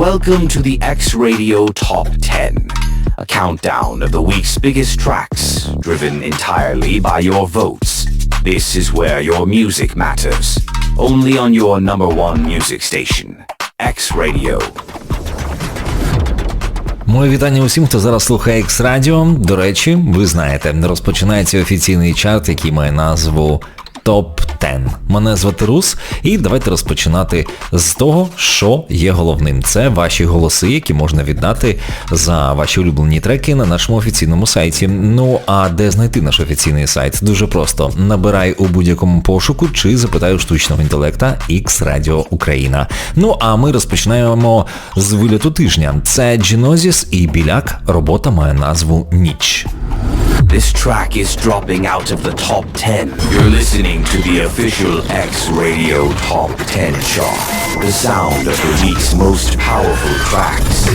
Welcome to the X Radio Top 10, a countdown of the week's biggest tracks, driven entirely by your votes. This is where your music matters. Only on your number one music station, X Radio. Моє вітання усім, хто зараз слухає X Radio. До речі, ви знаєте, розпочинається офіційний чарт, який має назву Топ 10. Мене звати Рус, і давайте розпочинати з того, що є головним. Це ваші голоси, які можна віддати за ваші улюблені треки на нашому офіційному сайті. Ну а де знайти наш офіційний сайт? Дуже просто. Набирай у будь-якому пошуку чи запитай у штучного інтелекта X Radio Україна. Ну а ми розпочинаємо з виліту тижня. Це Genesis і Біляк. Робота має назву Ніч. This track is dropping out of the top 10. You're listening to the official X Radio Top 10 chart. The sound of the week's most powerful tracks.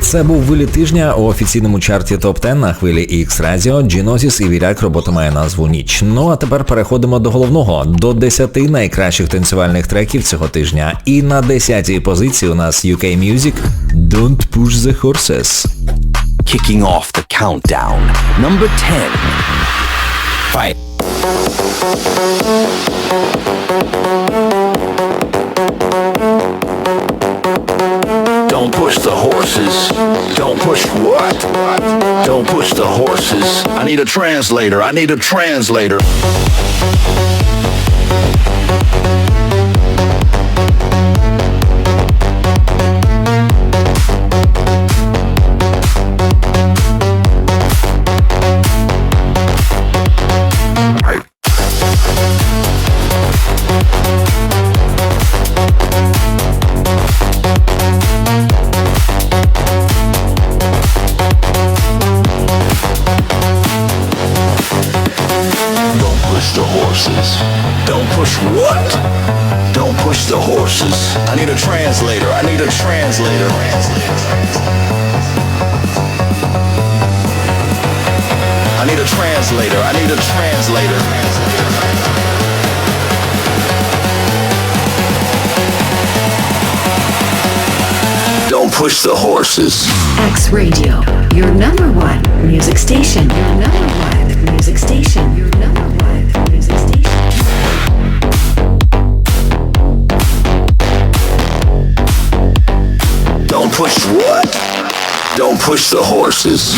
Це був виліт тижня у офіційному чарті топ 10 на хвилі X Radio, Genesis і Віряк робота має назву Ніч. Ну а тепер переходимо до головного, до 10 найкращих танцювальних треків цього тижня. І на 10-й позиції у нас UK Music Don't Push the Horses. Kicking off the countdown. Number 10. Fight. Don't push the horses. Don't push what? Don't push the horses. I need a translator. I need a translator. I need a translator. I need a translator. Don't push the horses. X Radio, your number one music station. Your number one music station. Your number push what? Don't push the horses.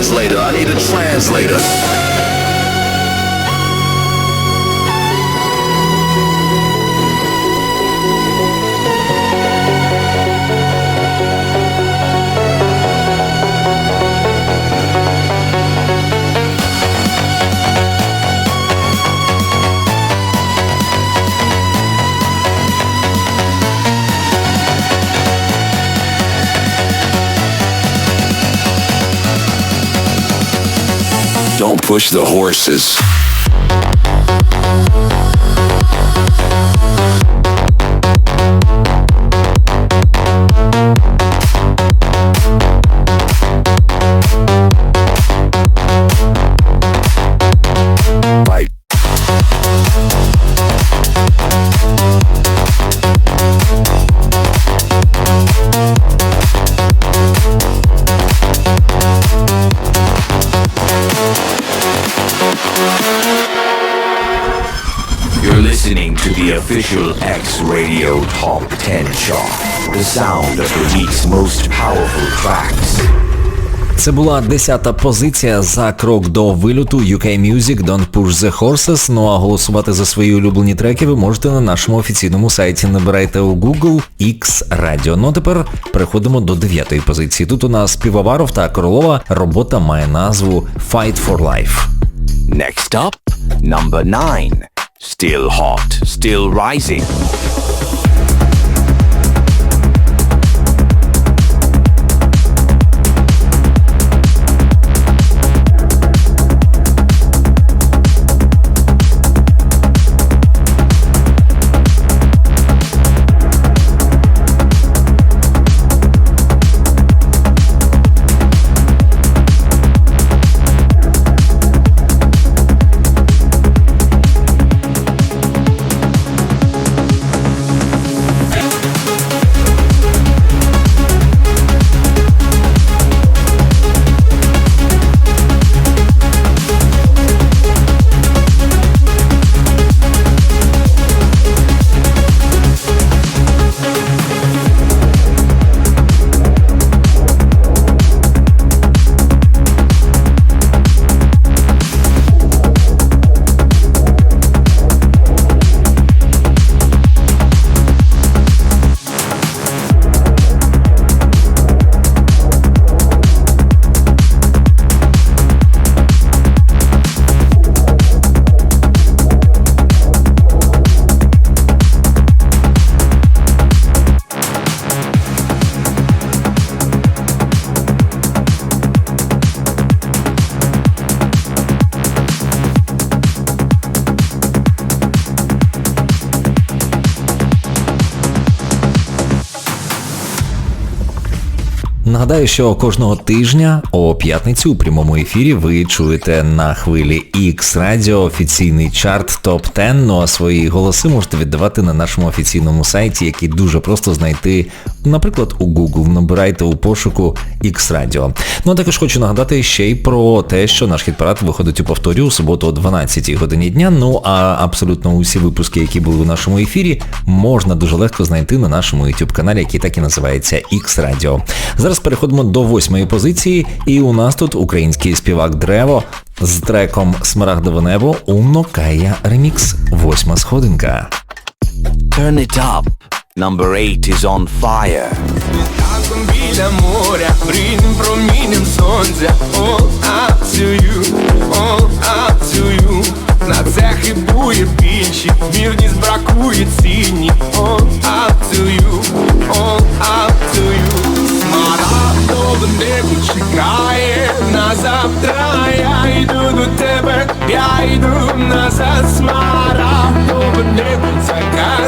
Translator. I need a translator. Push the horses. Official X Radio Top 10 chart. The sound of the week's most powerful tracks. Це була 10-та позиція за крок до вильоту UK Music Don't Push the Horses. Ну а голосувати за свої улюблені треки ви можете на нашому офіційному сайті. Набирайте у Google X Radio. Ну а тепер переходимо до 9-ї позиції. Тут у нас Півоваров та Королова. Робота має назву Fight for Life. Next up, number 9. Still hot, still rising. Нагадаю, що кожного тижня о п'ятницю у прямому ефірі ви чуєте на хвилі X Radio офіційний чарт топ 10 ну а свої голоси можете віддавати на нашому офіційному сайті, який дуже просто знайти, наприклад, у Google. Набирайте у пошуку X Radio. Ну а також хочу нагадати ще й про те, що наш хіт-парад виходить у повторі у суботу о 12-й годині дня. Ну а абсолютно усі випуски, які були у нашому ефірі, можна дуже легко знайти на нашому YouTube каналі, який так і називається X Radio. Зараз переходимо до восьмої позиції, і у нас тут український співак Древо з треком Смарагдове небо Умно Кая Ремікс. Восьма сходинка. Turn it up. Number 8 is on fire. Танком біля моря, рідним промінням сонця All up to you, all up to you На це хибує більші, вірність бракує цінні All up to you, all up to you Смарагдове небо чекає на завтра Я йду до тебе, я йду назад смара, закату Я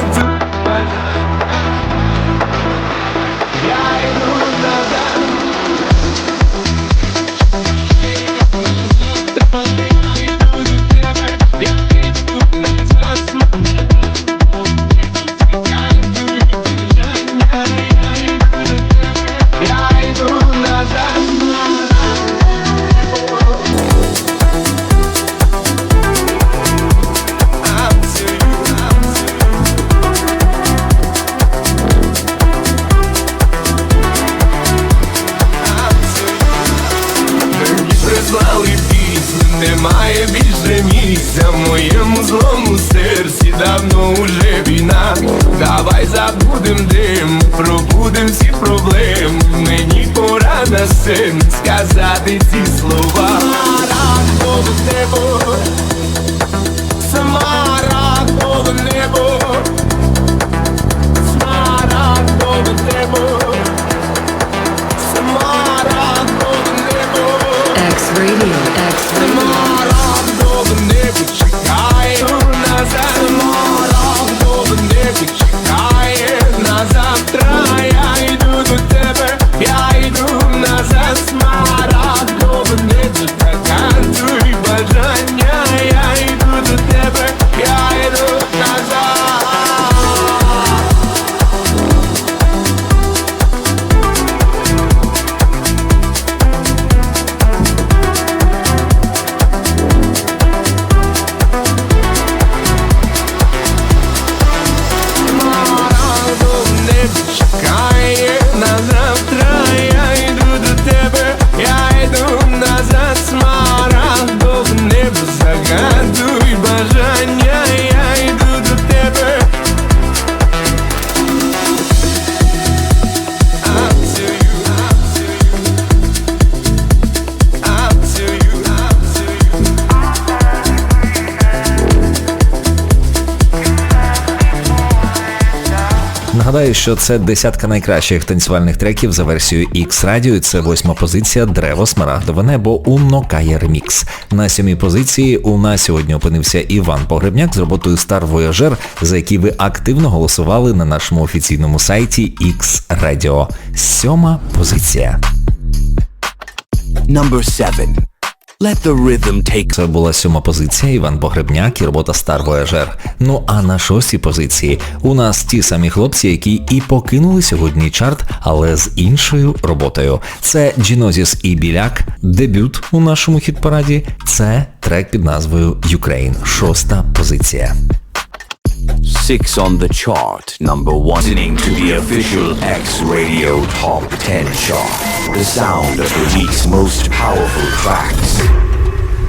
Нагадаю, що це десятка найкращих танцювальних треків за версією X Radio. і Це восьма позиція Древо Смарагдове небо Умно Кає Ремікс. На сьомій позиції у нас сьогодні опинився Іван Погребняк з роботою Star Voyager, за який ви активно голосували на нашому офіційному сайті X Radio. Сьома позиція. Number 7. Let the rhythm take Це була сьома позиція Іван Погребняк і робота Star Voyager. Ну а на шостій позиції у нас ті самі хлопці, які і покинули сьогодні чарт, але з іншою роботою. Це Джінозіс і Біляк, дебют у нашому хіт-параді. Це трек під назвою Ukraine. Шоста позиція. 6 on the chart. Number 1. Listening to the official X Radio Top 10 chart. The sound of the week's most powerful tracks.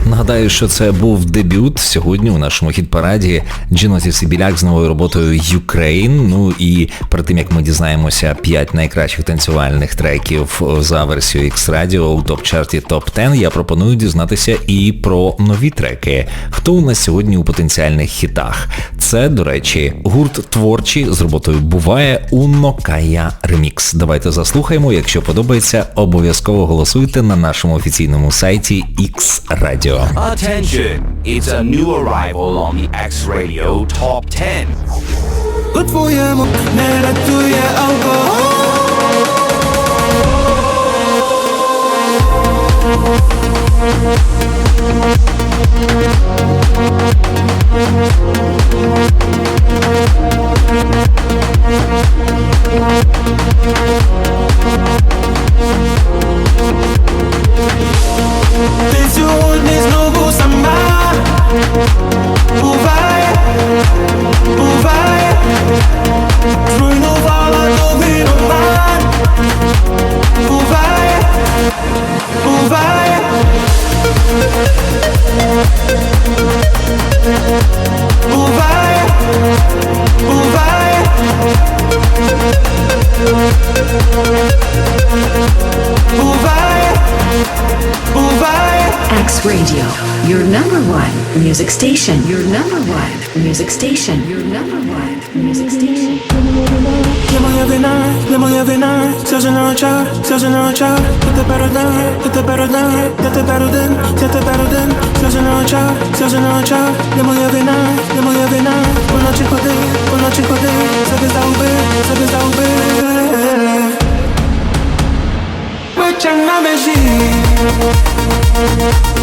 Нагадаю, що це був дебют сьогодні у нашому хіт-параді Джіноті Сибіляк з новою роботою Ukraine. Ну і перед тим як ми дізнаємося 5 найкращих танцювальних треків за версією X-Radio у топ-чарті топ-10, я пропоную дізнатися і про нові треки. Хто у нас сьогодні у потенціальних хітах? Це, до речі, гурт творчий з роботою буває Унно Кая Ремікс. Давайте заслухаємо. Якщо подобається, обов'язково голосуйте на нашому офіційному сайті X-Radio. Attention! It's a new arrival on the X-Radio Top 10. У твоєму не рятує алкоголь. Your number one music station. Your number one music station. Your number one music station. Не моя вина, не моя вина, сльози на очах, сльози на очах, я тепер одна, я тепер одна, я тепер один, я тепер один, сльози на очах, сльози на очах, не моя вина, не моя вина, уночі ходи, уночі ходи, себе завби, себе завби. Вечір на межі. Ти сьогодні знову сама Буває, буває Зруйнувала довгий роман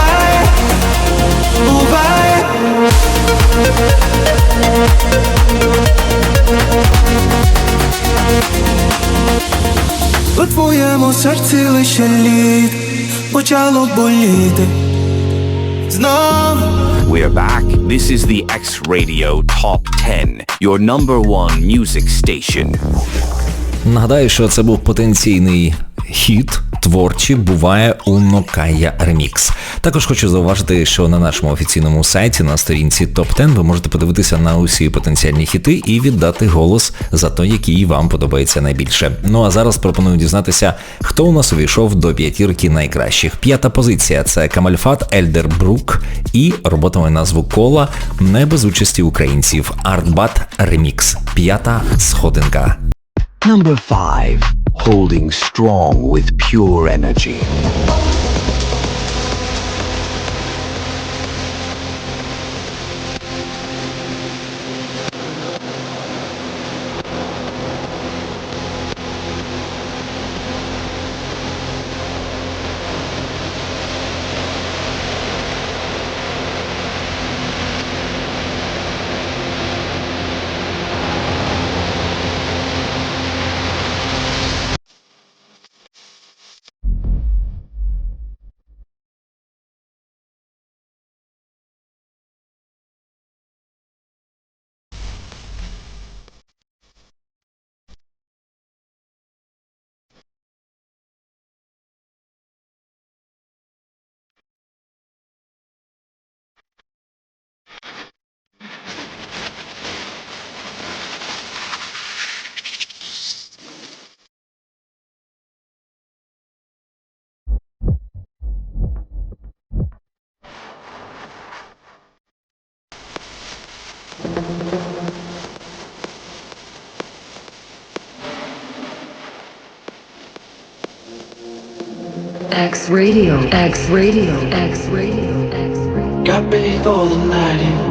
У твоєму серці лише лід Почало боліти Знову We're back. This is the X Radio Top 10, your number one music station. Нагадаю, що це був потенційний хіт творчі буває Uno Kaya Remix. Також хочу зауважити, що на нашому офіційному сайті на сторінці Top 10 ви можете подивитися на усі потенціальні хіти і віддати голос за той, який вам подобається найбільше. Ну а зараз пропоную дізнатися, хто у нас увійшов до п'ятірки найкращих. П'ята позиція це Камальфат Ельдербрук і робота має назву Кола не без участі українців. Артбат Remix. П'ята сходинка. Number 5, holding strong with pure energy. X Radio, X Radio, X Radio, X Radio. Got ready for the night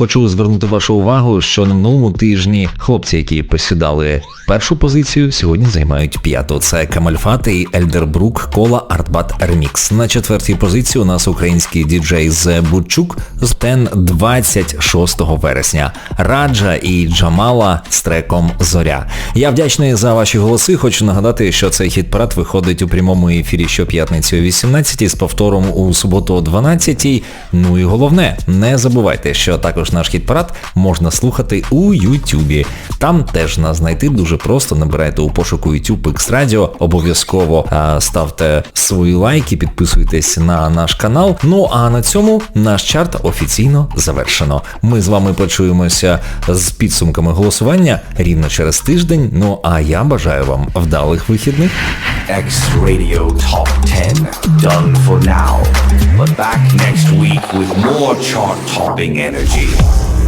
Хочу звернути вашу увагу, що на минулому тижні хлопці, які посідали першу позицію, сьогодні займають п'яту. Це Камальфати і Ельдербрук Кола Артбат Ремікс. На четвертій позиції у нас український діджей Зе Бучук з тен 26 вересня. Раджа і Джамала з треком Зоря. Я вдячний за ваші голоси. Хочу нагадати, що цей хіт-парад виходить у прямому ефірі щоп'ятниці о 18 з повтором у суботу о 12. Ну і головне, не забувайте, що також наш хіт-парад можна слухати у Ютубі. Там теж нас знайти дуже просто. Набирайте у пошуку YouTube X Radio, обов'язково ставте свої лайки, підписуйтесь на наш канал. Ну а на цьому наш чарт офіційно завершено. Ми з вами почуємося з підсумками голосування рівно через тиждень. Ну а я бажаю вам вдалих вихідних. X Radio Top 10 done for now. But back next week with more chart topping energy.